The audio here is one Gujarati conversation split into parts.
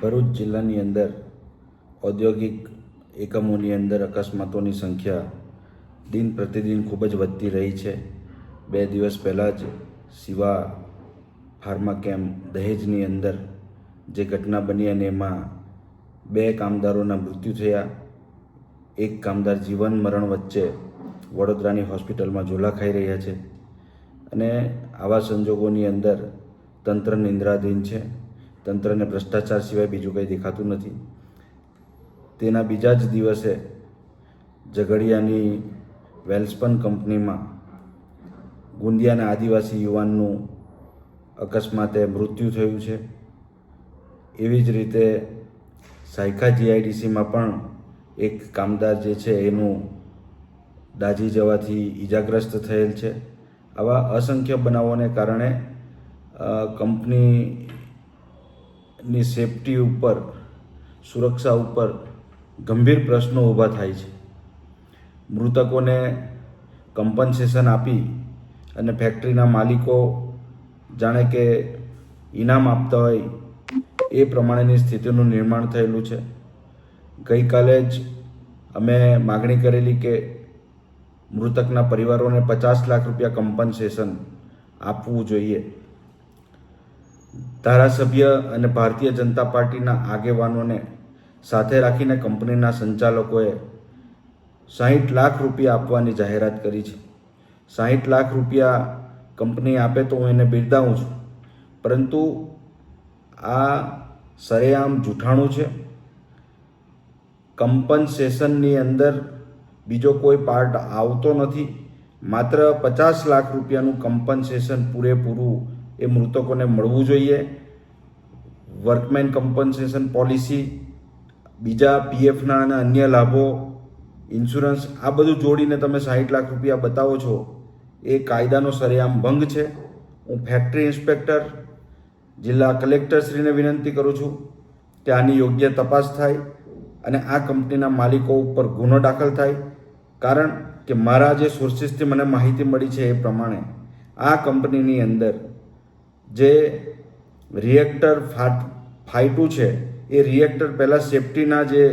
ભરૂચ જિલ્લાની અંદર ઔદ્યોગિક એકમોની અંદર અકસ્માતોની સંખ્યા દિન પ્રતિદિન ખૂબ જ વધતી રહી છે. બે દિવસ પહેલાં જ શિવા ફાર્મા કેમ્પ દહેજની અંદર જે ઘટના બની અને એમાં બે કામદારોના મૃત્યુ થયા. એક કામદાર જીવન મરણ વચ્ચે વડોદરાની હોસ્પિટલમાં ઝોલા ખાઈ રહ્યા છે અને આવા સંજોગોની અંદર તંત્ર નિંદ્રાધીન છે. તંત્રને ભ્રષ્ટાચાર સિવાય બીજું કંઈ દેખાતું નથી. તેના બીજા જ દિવસે ઝઘડિયાની વેલ્સપન કંપનીમાં. ગુંદિયાના આદિવાસી યુવાનનું અકસ્માતે મૃત્યુ થયું છે. એવી જ રીતે સાયખા જીઆઈડીસીમાં પણ એક કામદાર જે છે એનું દાઝી જવાથી ઈજાગ્રસ્ત થયેલ છે. આવા અસંખ્ય બનાવોને કારણે અ, કંપનીની સેફટી ઉપર, સુરક્ષા ઉપર ગંભીર પ્રશ્નો ઊભા થાય છે. મૃતકોને કમ્પન્સેશન આપી અને ફેક્ટરીના માલિકો જાણે કે ઇનામ આપતા હોય, એ પ્રમાણેની સ્થિતિનું નિર્માણ થયેલું છે. ગઈકાલે જ અમે માગણી કરેલી કે મૃતકના પરિવારોને પચાસ લાખ રૂપિયા કમ્પન્સેશન આપવું જોઈએ. ધારાસભ્ય અને ભારતીય જનતા પાર્ટીના આગેવાનોને સાથે રાખીને કંપનીના સંચાલકોએ સાહીઠ લાખ રૂપિયા આપવાની જાહેરાત કરી છે. સાહીઠ લાખ રૂપિયા કંપની આપે તો હું એને બિરદાવું છું. પરંતુ આ સરેઆમ જૂઠાણું છે. કમ્પન્સેશનની અંદર બીજો કોઈ પાર્ટ આવતો નથી. માત્ર પચાસ લાખ રૂપિયાનું કમ્પન્સેશન પૂરેપૂરું એ મૃતકોને મળવું જોઈએ. વર્કમેન કમ્પન્સેશન પોલિસી, બીજા પીએફના અને અન્ય લાભો, ઇન્સ્યોરન્સ, આ બધું જોડીને તમે સાહીઠ લાખ રૂપિયા બતાવો છો, એ કાયદાનો સરેઆમ ભંગ છે. હું ફેક્ટરી ઇન્સ્પેક્ટર, જિલ્લા કલેક્ટરશ્રીને વિનંતી કરું છું કે આની યોગ્ય તપાસ થાય અને આ કંપનીના માલિકો ઉપર ગુનો દાખલ થાય. કારણ કે મારા જે સોર્સિસથી મને માહિતી મળી છે એ પ્રમાણે, આ કંપનીની અંદર જે રિએક્ટર ફાટ, ફાઇટું છે, એ રિએક્ટર પહેલાં સેફટીના જે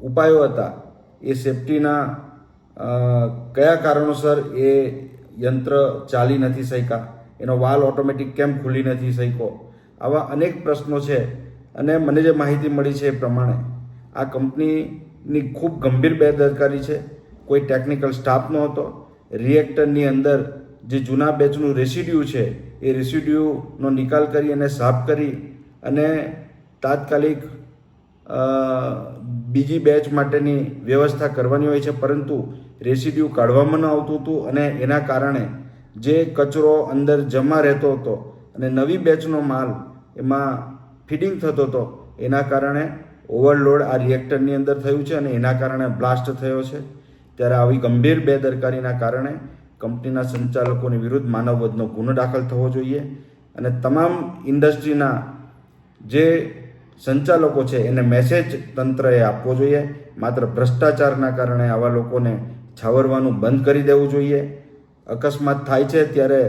ઉપાયો હતા, એ સેફટીના કયા કારણોસર એ યંત્ર ચાલી નથી શક્યા, એનો વાલ ઓટોમેટિક કેમ ખુલી નથી શક્યો, આવા અનેક પ્રશ્નો છે, અને મને જે માહિતી મળી છે એ પ્રમાણે, આ કંપનીની ખૂબ ગંભીર બેદરકારી છે, કોઈ ટેકનિકલ સ્ટાફ નહોતો રિએક્ટરની અંદર જે જૂના બેચનું રેસિડ્યુ છે, એ રેસિડ્યુનો નિકાલ કરી અને સાફ કરી અને તાત્કાલિક બીજી બેચ માટેની વ્યવસ્થા કરવાની હોય છે. પરંતુ રેસિડ્યુ કાઢવામાં ન આવતું હતું અને એના કારણે જે કચરો અંદર જમા રહેતો હતો અને નવી બેચનો માલ એમાં ફિડિંગ થતો હતો, એના કારણે ઓવરલોડ આ રિએક્ટરની અંદર થયું છે અને એના કારણે બ્લાસ્ટ થયો છે. ત્યારે આવી ગંભીર બેદરકારીના કારણે કંપનીના સંચાલકોની વિરુદ્ધ માનવવધનો ગુનો દાખલ થવો જોઈએ અને તમામ ઇન્ડસ્ટ્રીના જે સંચાલકો છે એને મેસેજ તંત્રએ આપવો જોઈએ. માત્ર ભ્રષ્ટાચારના કારણે આવા લોકોને છાવરવાનું બંધ કરી દેવું જોઈએ. અકસ્માત થાય છે ત્યારે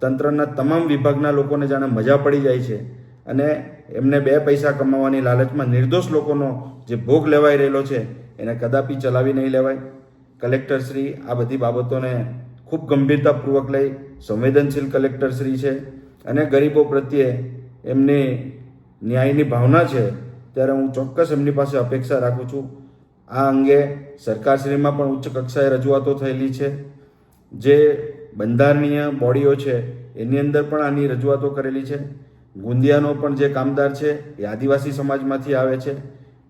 તંત્રના તમામ વિભાગના લોકોને જાણે મજા પડી જાય છે અને એમને બે પૈસા કમાવાની લાલચમાં નિર્દોષ લોકોનો જે ભોગ લેવાઈ રહેલો છે એને કદાપી ચલાવી નહીં લેવાય. કલેક્ટરશ્રી, આ બધી બાબતોને ખૂબ ગંભીરતાપૂર્વક લઈ સંવેદનશીલ કલેક્ટરશ્રી છે અને ગરીબો પ્રત્યે એમની ન્યાયની ભાવના છે, ત્યારે હું ચોક્કસ એમની પાસે અપેક્ષા રાખું છું. આ અંગે સરકારશ્રીમાં પણ ઉચ્ચ કક્ષાએ રજૂઆતો થયેલી છે. જે બંધારણીય બોડીઓ છે, એની અંદર પણ આની રજૂઆતો કરેલી છે. ગુંદિયાનો પણ જે કામદાર છે, એ આદિવાસી સમાજમાંથી આવે છે.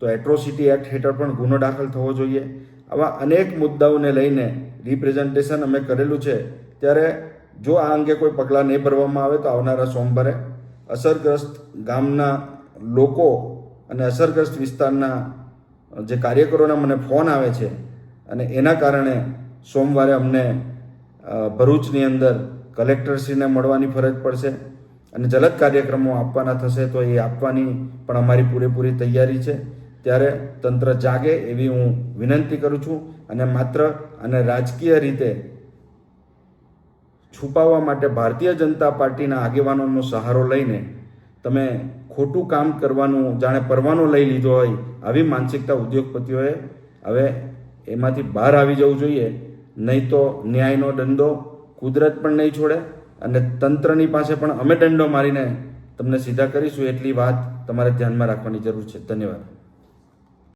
તો એટ્રોસિટી એક્ટ હેઠળ પણ ગુનો દાખલ થવો જોઈએ. આવા અનેક મુદ્દાઓને લઈને રિપ્રેઝન્ટેશન અમે કરેલું છે, ત્યારે જો આ અંગે કોઈ પગલાં નહીં ભરવામાં આવે તો આવનારા સોમવારે અસરગ્રસ્ત ગામના લોકો અને અસરગ્રસ્ત વિસ્તારના જે કાર્યકરોના મને ફોન આવે છે અને એના કારણે સોમવારે અમને ભરૂચની અંદર કલેક્ટરશ્રીને મળવાની ફરજ પડશે અને જલદ કાર્યક્રમો આપવાના થશે તો એ આપવાની પણ અમારી પૂરેપૂરી તૈયારી છે. ત્યારે તંત્ર જાગે એવી હું વિનંતી કરું છું અને માત્ર અને રાજકીય રીતે છુપાવવા માટે ભારતીય જનતા પાર્ટીના આગેવાનોનો સહારો લઈને તમે ખોટું કામ કરવાનું, જાણે પરવાનો લઈ લીધો હોય આવી માનસિકતા ઉદ્યોગપતિઓએ હવે એમાંથી બહાર આવી જવું જોઈએ. નહીં તો ન્યાયનો દંડો કુદરત પણ નહીં છોડે અને તંત્રની પાસે પણ અમે દંડો મારીને તમને સીધા કરીશું એટલી વાત તમારે ધ્યાનમાં રાખવાની જરૂર છે. ધન્યવાદ.